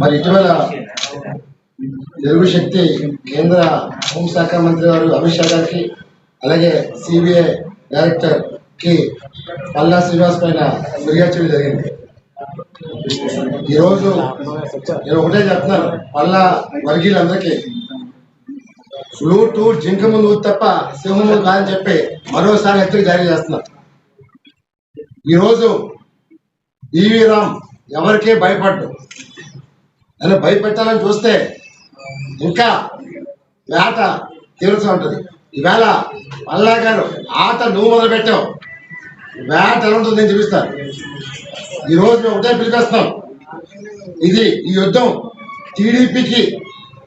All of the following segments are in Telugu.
మరి ఇటీవల తెలుగు శక్తి కేంద్ర హోంశాఖ మంత్రి గారు అమిత్ షా గారికి అలాగే సిబిఐ డైరెక్టర్కి పల్లా శ్రీనివాస్ పైన ఫిర్యాదు చేయడం జరిగింది. ఈరోజు నేను ఒకటే చెప్తున్నాను. మళ్ళా వర్గీయులందరికీ లూటు జింక ముందు తప్ప సింహం ముందు కాదని చెప్పి మరోసారి హెచ్చరిక జారీ చేస్తున్నారు ఈరోజు ఈవీ రామ్ ఎవరికీ భయపడ్డు. నన్ను భయపెట్టాలని చూస్తే ఇంకా వేట తీరుతూ ఉంటుంది. ఈవేళ మల్లా గారు ఆట నువ్వు మొదలు పెట్టావు వేట ఎలా ఉంటుంది నేను చూపిస్తాను. ఈ రోజు మేము ఒకటే పిలిపిస్తాం ఇది ఈ యుద్ధం టీడీపీకి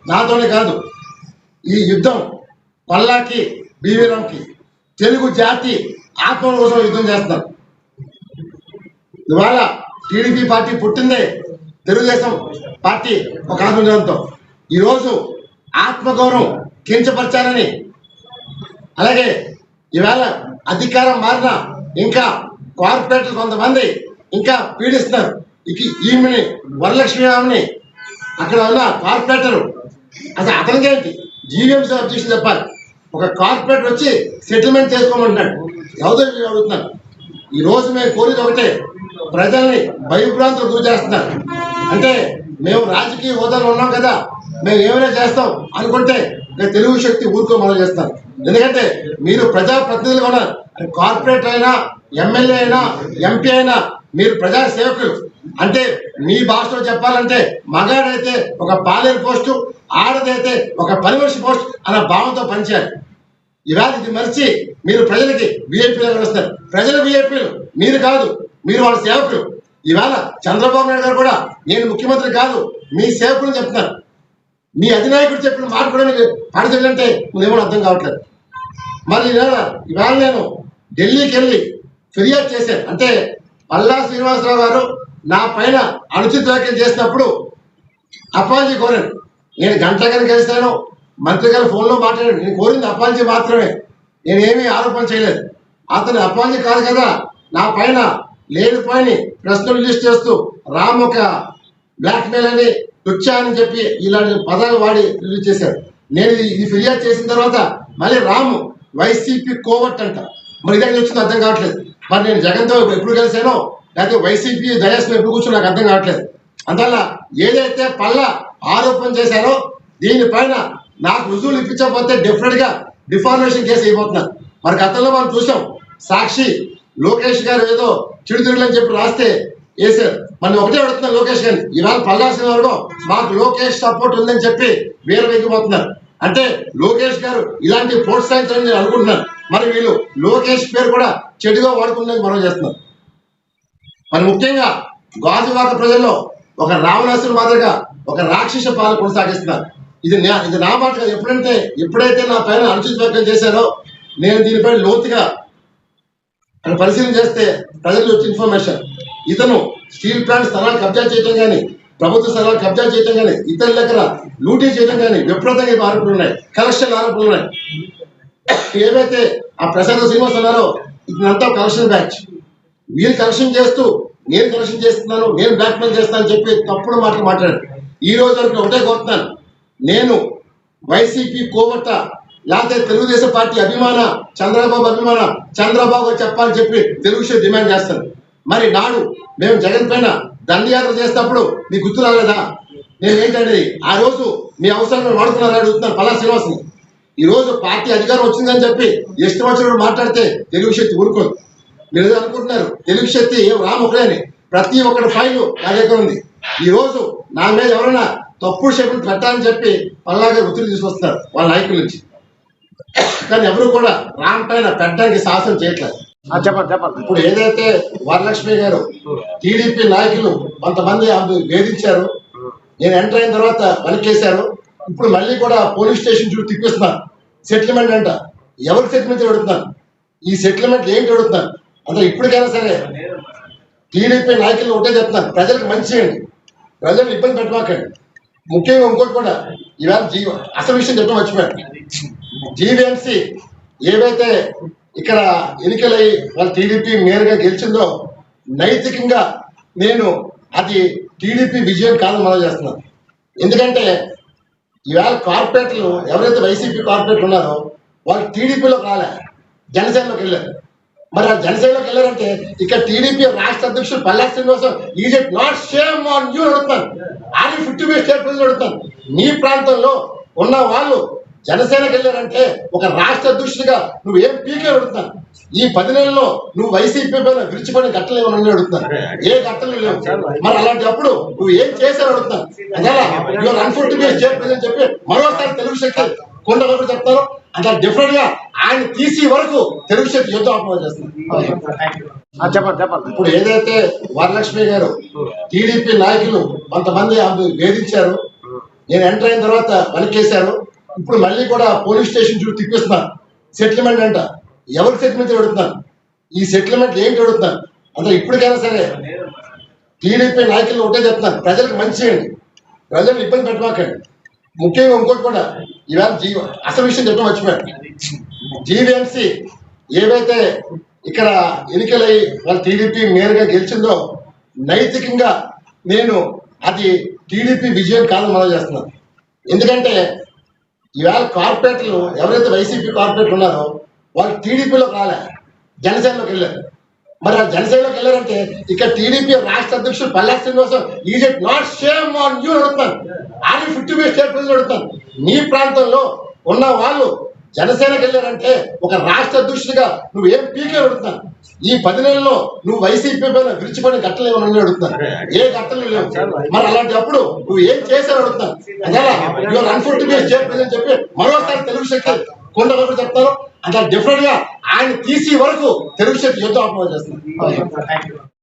నాతోనే కాదు. ఈ యుద్ధం పల్లాకి బీవీరామ్కి తెలుగు జాతి ఆత్మ కోసం యుద్ధం చేస్తున్నారు. ఇవాళ టీడీపీ పార్టీ పుట్టిందే తెలుగుదేశం పార్టీ ఒక ఆందోళనతో ఈరోజు ఆత్మగౌరవం కించపరచాలని అలాగే ఈవేళ అధికారం మారిన ఇంకా కార్పొరేటర్లు కొంతమంది ఇంకా పీడిస్తున్నారు. ఈమెని వరలక్ష్మి ఆమెని అక్కడ ఉన్న కార్పొరేటర్. అసలు అతనికేంటి జీవీఎంసీ అబ్జెక్షన్ చెప్పాలి. ఒక కార్పొరేటర్ వచ్చి సెటిల్మెంట్ చేసుకోమంటున్నాడు. ఎవరు అడుగుతున్నాను ఈ రోజు మేము కోరిది ఒకటే. ప్రజల్ని భయభ్రాంతులు గురి చేస్తున్నారు. అంటే మేము రాజకీయ హోదాలో ఉన్నాం కదా మేము ఏమైనా చేస్తాం అనుకుంటే తెలుగు శక్తి ఊరుకో మనం చేస్తాం ఎందుకంటే మీరు ప్రజాప్రతినిధులు ఉన్నారు. కార్పొరేటర్ కార్పొరేట్ అయినా ఎమ్మెల్యే అయినా ఎంపీ అయినా మీరు ప్రజా సేవకులు అంటే మీ భాషలో చెప్పాలంటే మగాడైతే ఒక పాలేరు పోస్టు ఆడదైతే ఒక పనిమనిషి పోస్ట్ అన్న భావంతో పనిచేయాలి. ఇవాళ ఇది మరిచి మీరు ప్రజలకి విఐపీలు వస్తారు ప్రజలు విఐపీలు మీరు కాదు మీరు వాళ్ళ సేవకులు. ఇవాళ చంద్రబాబు నాయుడు గారు కూడా నేను ముఖ్యమంత్రి కాదు మీ సేవకులు చెప్తున్నారు. మీ అధినాయకుడు చెప్పిన మాట కూడా మీకు పాటించాలంటే ఏమో అర్థం కావట్లేదు. మరి ఇవాళ ఇవాళ నేను ఢిల్లీకి వెళ్ళి ఫిర్యాదు చేశాను. అంటే పల్లా శ్రీనివాసరావు గారు నా పైన అనుచిత వ్యాఖ్యలు చేసినప్పుడు అపాలజీ కోరాను నేను గంట గారిని కలిశాను మంత్రి గారు ఫోన్లో మాట్లాడాను నేను కోరింది అపాలజీ మాత్రమే. నేనేమీ ఆరోపణ చేయలేదు. అతను అపాలజీ కాదు కదా. నా పైన లేనిపోయిన ప్రశ్నలు లిస్ట్ చేస్తూ రామ్ ఒక బ్లాక్మెయిల్ అని తుచ్చా అని చెప్పి ఇలాంటి పదాలు వాడి రిలీజ్ చేశారు. నేను ఇది- ఇది ఫిర్యాదు చేసిన తర్వాత మళ్ళీ రాము వైసీపీ కోవట్ అంట. మరి ఇదే వచ్చింది అర్థం కావట్లేదు. మరి నేను జగన్తో ఎప్పుడు కలిసానో లేకపోతే వైసీపీ దయాస్ ఎప్పుడు కూర్చో నాకు అర్థం కావట్లేదు. అందువల్ల ఏదైతే పల్ల ఆరోపణ చేశారో దీనిపైన నాకు రుజువులు ఇప్పించకపోతే డెఫినెట్గా డిఫార్మేషన్ కేసు అయిపోతున్నారు. మరి గతంలో మనం చూసాం సాక్షి లోకేష్ గారు ఏదో చిడుతిరులని చెప్పి రాస్తే వేసారు మనం ఒకటే అడుగుతున్నాం లోకేష్ గారిని ఇవాళ పల్లాల్సిన వరకు మాకు లోకేష్ సపోర్ట్ ఉందని చెప్పి వేరు వెగ్గిపోతున్నారు అంటే లోకేష్ గారు ఇలాంటి ప్రోత్సహించాలని నేను అనుకుంటున్నాను. మరి వీళ్ళు లోకేష్ పేరు కూడా చెడుగా వాడుకుందని మనం చేస్తున్నారు మరి ముఖ్యంగా గాజువాక ప్రజల్లో ఒక రావణాసురు మాదిరిగా ఒక రాక్షస పాలన కొనసాగిస్తున్నారు. ఇది నా- ఇది నా మాట ఎప్పుడంటే ఎప్పుడైతే నా పైన అనుచిత వ్యక్తం చేశారో నేను దీనిపై లోతుగా పరిశీలన చేస్తే ప్రజలు వచ్చే ఇన్ఫర్మేషన్. ఇతను స్టీల్ ప్లాంట్ స్థలాన్ని కబ్జా చేయటం కానీ ప్రభుత్వ స్థలాలు కబ్జా చేయటం కానీ ఇతర దగ్గర లూటీ చేయటం కానీ విపరీతంగా ఆరోపణలు ఉన్నాయి కలెక్షన్ ఆరోపణలు ఉన్నాయి. ఏవైతే ఆ ప్రశాంత శ్రీనివాస్ ఉన్నారో ఇదంతా కలెక్షన్ బ్యాచ్. వీళ్ళు కలెక్షన్ చేస్తూ నేను కలెక్షన్ చేస్తున్నాను నేను బ్లాక్మెయిల్ చేస్తాను చెప్పి తప్పుడు మాటలు మాట్లాడారు. ఈ రోజు వరకు ఒకటే కోరుతున్నాను. నేను వైసీపీ కోవట్ట లేకపోతే తెలుగుదేశం పార్టీ అభిమాన చంద్రబాబు అభిమాన చంద్రబాబు చెప్పాలని చెప్పి తెలుగు డిమాండ్ చేస్తాను. మరి నాడు మేము జగన్ పైన దండయాత్ర చేసినప్పుడు మీ గుర్తు రాలేదా? నేను ఏంటంటే ఆ రోజు మీ అవసరం వాడుతున్నారని అడుగుతున్నాను పలా శ్రీనివాస్ని ఈ రోజు పార్టీ అధికారం వచ్చిందని చెప్పి ఇష్టం వచ్చినప్పుడు మాట్లాడితే తెలుగు శక్తి ఊరుకోదు. మీరు ఏదో అనుకుంటున్నారు తెలుగు శక్తి ఏం రామ్ ప్రతి ఒక్కటి ఫైల్ నా దగ్గర ఉంది. ఈ రోజు నా మీద ఎవరైనా తప్పుడు షేపులు పెట్టాలని చెప్పి పల్లాగా ఒత్తిడి తీసుకొస్తున్నారు వాళ్ళ నాయకుల నుంచి. కానీ ఎవరు కూడా రామ్ పైన పెట్టడానికి సాహసం చేయట్లేదు. చెప్పండి చెప్పండి. ఇప్పుడు ఏదైతే వరలక్ష్మి గారు టీడీపీ నాయకులు కొంతమంది ఆమె వేధించారు నేను ఎంటర్ అయిన తర్వాత పలికేశారు ఇప్పుడు మళ్ళీ కూడా పోలీస్ స్టేషన్ చుట్టూ తిప్పిస్తున్నారు. సెటిల్మెంట్ అంట. ఎవరు సెటిల్మెంట్ అడుగుతున్నారు? ఈ సెటిల్మెంట్ ఏంటి అడుగుతున్నారు? అంటే ఇప్పటికైనా సరే టీడీపీ నాయకులు ఒకటే చెప్తున్నారు. ప్రజలకు మంచి చేయండి. ప్రజలు ఇబ్బంది పెట్టమాకండి. ముఖ్యంగా ఇంకోటి కూడా ఈవేళ జీవ అసలు విషయం చెప్పడం మర్చిపోయాను. జీవీఎంసీ ఏవైతే ఇక్కడ ఎన్నికలై వాళ్ళ టీడీపీ మేయర్గా గెలిచిందో నైతికంగా నేను అది టీడీపీ విజయం కాదని మనం చేస్తున్నాను ఎందుకంటే ఇవాళ కార్పొరేట్లు ఎవరైతే వైసీపీ కార్పొరేట్లు ఉన్నారో వాళ్ళు టీడీపీలోకి రాలే జనసేనలోకి వెళ్ళారు. మరి ఆ జనసేనలోకి వెళ్ళారంటే ఇక్కడ టీడీపీ రాష్ట్ర అధ్యక్షుడు Palla Srinivasam is it not same on you అడుగుతాను ఆర్ ఫిఫ్టీ బై స్టేట్ ప్రజలు అడుగుతాను మీ ప్రాంతంలో ఉన్న వాళ్ళు జనసేనకి వెళ్ళారంటే ఒక రాష్ట్ర అధ్యక్షుడిగా నువ్వు ఏం పీకే అడుగుతాను ఈ పది నెలల్లో నువ్వు వైసీపీ పైన విరిచిపడిన గట్టలు ఏమన్నా అడుగుతాను ఏ గట్టలు లేవు. మరి అలాంటి అప్పుడు నువ్వు ఏం చేశావు అడుగుతాను అందువల్ల స్టేట్ ప్రెసిడెంట్ చెప్పి మరోసారి తెలుగు శక్తి కొండ వరకు చెప్తారు. అట్లా డిఫరెంట్గా ఆయన తీసి వరకు తెలుగు శక్తి యుద్ధం ఆపమని చేస్తున్నారు. చెప్పండి చెప్పండి. ఇప్పుడు ఏదైతే వరలక్ష్మి గారు టీడీపీ నాయకులు కొంతమంది ఆమె వేధించారు నేను ఎంటర్ అయిన తర్వాత వెనకేశారు ఇప్పుడు మళ్ళీ కూడా పోలీస్ స్టేషన్ చుట్టూ తిప్పిస్తున్నారు. సెటిల్మెంట్ అంట. ఎవరు సెటిల్మెంట్ అడుగుతున్నారు ఈ సెటిల్మెంట్ ఏంటి అడుగుతున్నారు అంటే ఇప్పటికైనా సరే టీడీపీ నాయకులు ఒకటే చెప్తున్నారు. ప్రజలకు మంచి చేయండి. ప్రజలను ఇబ్బంది పెట్టమాకండి. ముఖ్యంగా ఇంకోటి కూడా ఇవాళ జీవ అసలు విషయం చెప్పడం మర్చిపోయాడు జీవీఎంసీ ఏవైతే ఇక్కడ ఎన్నికలై వాళ్ళ టీడీపీ మేయర్గా గెలిచిందో నైతికంగా నేను అది టీడీపీ విజయం కాదని మనం చేస్తున్నాను. ఎందుకంటే ఇవాళ కార్పొరేట్లు ఎవరైతే వైసీపీ కార్పొరేట్ ఉన్నారో వాళ్ళు టీడీపీలోకి రాలే. జనసేనలోకి వెళ్ళారు. మరి ఆ జనసేనలోకి వెళ్ళారంటే ఇక్కడ టీడీపీ రాష్ట్ర అధ్యక్షుడు Palla Srinivasam is it not same on you అడుగుతాను ఆర్ ఫిఫ్టీ బై స్టేట్ ప్రజలు అడుగుతాను మీ ప్రాంతంలో ఉన్న వాళ్ళు జనసేనకి వెళ్ళారంటే ఒక రాష్ట్ర అధ్యక్షుడిగా నువ్వు ఏం పీకే అడుగుతాను ఈ పది నెలల్లో నువ్వు వైసీపీ పైన విరిచిపడిన గట్టలు ఏమన్నా అడుగుతాను ఏ గట్టలు లేవు. మరి అలాంటి అప్పుడు నువ్వు ఏం చేశావు అడుగుతాను అందువల్ల చెప్పి మరోసారి తెలుగు శక్తి కొండ వరకు చెప్తారు. అట్లా డిఫరెంట్గా ఆయన తీసి వరకు తెలుగు శక్తి యుద్ధం ఆపమని చేస్తున్నారు.